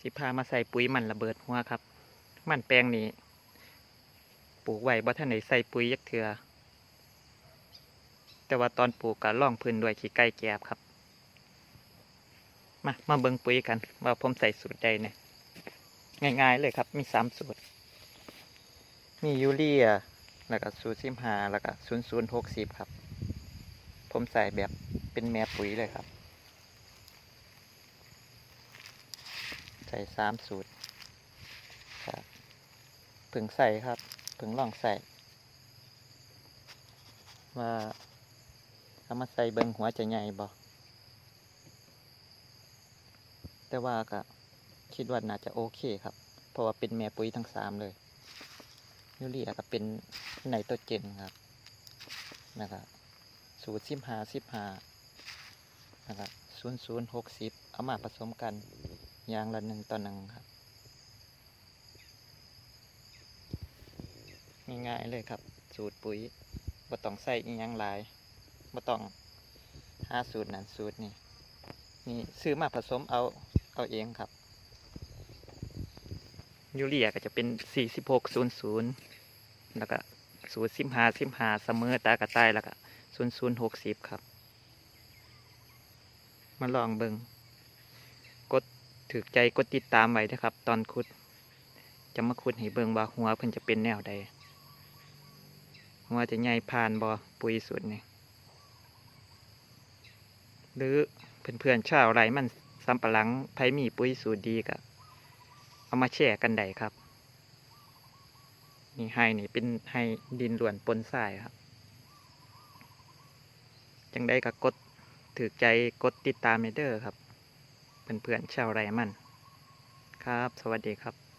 สิพามาใส่ปุ๋ยมันระเบิดหัวครับ มันแปลงนี้ ปลูกไว้บ่ทันได้ใส่ปุ๋ยยักเถือแต่ว่าตอนปลูกก็ล่องพื้นด้วยขี้ไก่แกบครับ มา มาเบิ่งปุ๋ยกัน ว่าผมใส่สูตรใดเนี่ยง่าย ๆ เลยครับ มีสามสูตร มียูเรีย แล้วก็สูตรซิมหาแล้วก็ศูนย์ศูนย์หกสิบครับ ผมใส่แบบเป็นแม่ปุ๋ยเลยครับ ใส่สามสูตรครับผึ่งใส่ครับผึ่งลองใส่ว่าเอามาใส่เบิงหัวจะใหญ่บ่แต่ว่าก็คิดว่าน่าจะโอเคครับ เพราะว่าเป็นแม่ปุ๋ยทั้งสามเลยยูเรียก็เป็นไนโตรเจนครับนะครับสูตรสิบหาสิบหานะครับศูนย์ศูนย์หกสิบเอามาผสมกัน ย่างละหนึ่งต่อหนึ่งครับ ง่ายๆเลยครับ สูตรปุ๋ยบ่ต้องใส่อีหยังหลายบ่ต้องหาสูตรนั้นสูตรนี้นี่ซื้อมาผสมเอาเอาเองครับ ยูเรียก็จะเป็น4600แล้วก็สูตร15 15เสมอตากระต่ายแล้วก็0060ครับ มาลองเบิงกด ถือใจกดติดตามไว้นะครับ ตอนขุด จะมาขุดให้เบิงว่าหัวเพิ่นจะเป็นแนวใดหัวจะใหญ่ผ่านบอปุ๋ยสูตรนี่หรือเพื่อนๆชาวไรมันสำปะหลังไผมีปุ๋ยสูตรดีก็เอามาแช่กันได้ครับ นี่ให้นี่เป็นให้ดินล้วนปนทรายครับ จังได้ก็กดถือใจกดติดตามเมเดอร์ครับ เพื่อนๆชาวไรมัน ครับ สวัสดีครับ